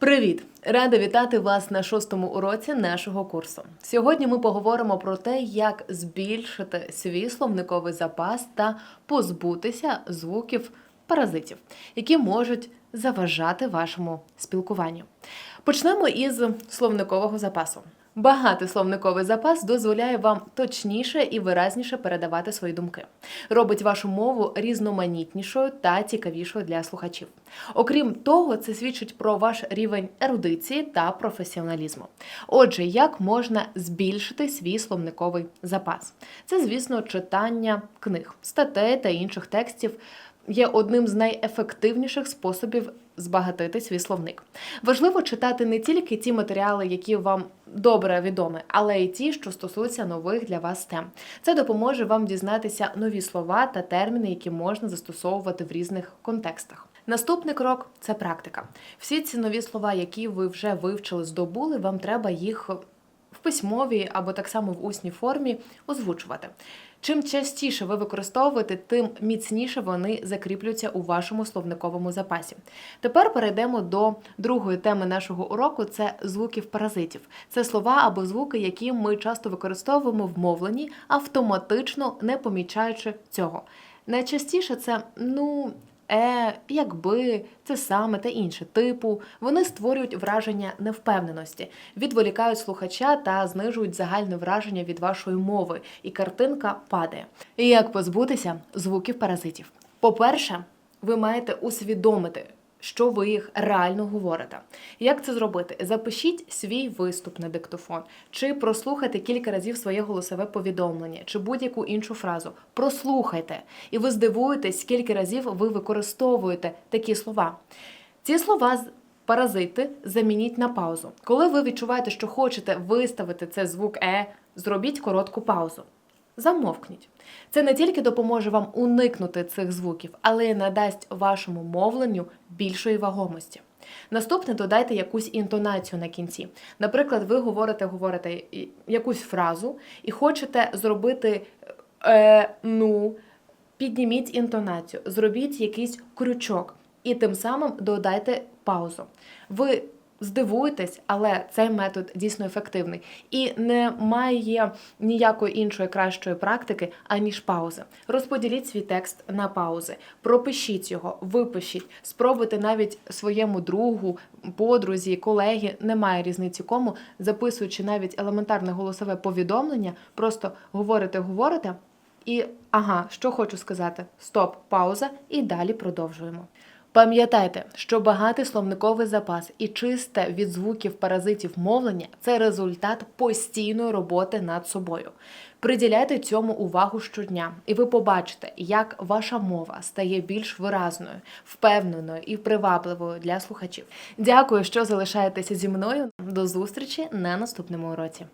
Привіт! Рада вітати вас на шостому уроці нашого курсу. Сьогодні ми поговоримо про те, як збільшити свій словниковий запас та позбутися звуків паразитів, які можуть заважати вашому спілкуванню. Почнемо із словникового запасу. Багатий словниковий запас дозволяє вам точніше і виразніше передавати свої думки, робить вашу мову різноманітнішою та цікавішою для слухачів. Окрім того, це свідчить про ваш рівень ерудиції та професіоналізму. Отже, як можна збільшити свій словниковий запас? Це, звісно, читання книг, статей та інших текстів є одним з найефективніших способів збагатити свій словник. Важливо читати не тільки ті матеріали, які вам добре відомі, але й ті, що стосуються нових для вас тем. Це допоможе вам дізнатися нові слова та терміни, які можна застосовувати в різних контекстах. Наступний крок це практика. Всі ці нові слова, які ви вже вивчили, здобули, вам треба їх в письмовій або так само в усній формі озвучувати. Чим частіше ви використовуєте, тим міцніше вони закріплюються у вашому словниковому запасі. Тепер перейдемо до другої теми нашого уроку: це звуків паразитів. Це слова або звуки, які ми часто використовуємо в мовленні, автоматично не помічаючи цього. Найчастіше це ну. Е, якби, це саме та інше типу, вони створюють враження невпевненості, відволікають слухача та знижують загальне враження від вашої мови, і картинка падає. І як позбутися звуків паразитів? По-перше, ви маєте усвідомити, що ви їх реально говорите. Як це зробити? Запишіть свій виступ на диктофон, чи прослухайте кілька разів своє голосове повідомлення, чи будь-яку іншу фразу. Прослухайте, і ви здивуєтесь, скільки разів ви використовуєте такі слова. Ці слова паразити замініть на паузу. Коли ви відчуваєте, що хочете виставити цей звук е, зробіть коротку паузу. Замовкніть. Це не тільки допоможе вам уникнути цих звуків, але й надасть вашому мовленню більшої вагомості. Наступне додайте якусь інтонацію на кінці. Наприклад, ви говорите, говорите якусь фразу і хочете зробити е, ну, підніміть інтонацію, зробіть якийсь крючок і тим самим додайте паузу. Ви здивуєтесь, але цей метод дійсно ефективний і не має ніякої іншої кращої практики, аніж паузи. Розподіліть свій текст на паузи, пропишіть його, випишіть, спробуйте навіть своєму другу, подрузі, колеги, немає різниці кому, записуючи навіть елементарне голосове повідомлення, просто говорите, говорите. І ага, що хочу сказати: стоп, пауза, і далі продовжуємо. Пам'ятайте, що багатий словниковий запас і чисте від звуків паразитів мовлення це результат постійної роботи над собою. Приділяйте цьому увагу щодня, і ви побачите, як ваша мова стає більш виразною, впевненою і привабливою для слухачів. Дякую, що залишаєтеся зі мною. До зустрічі на наступному уроці.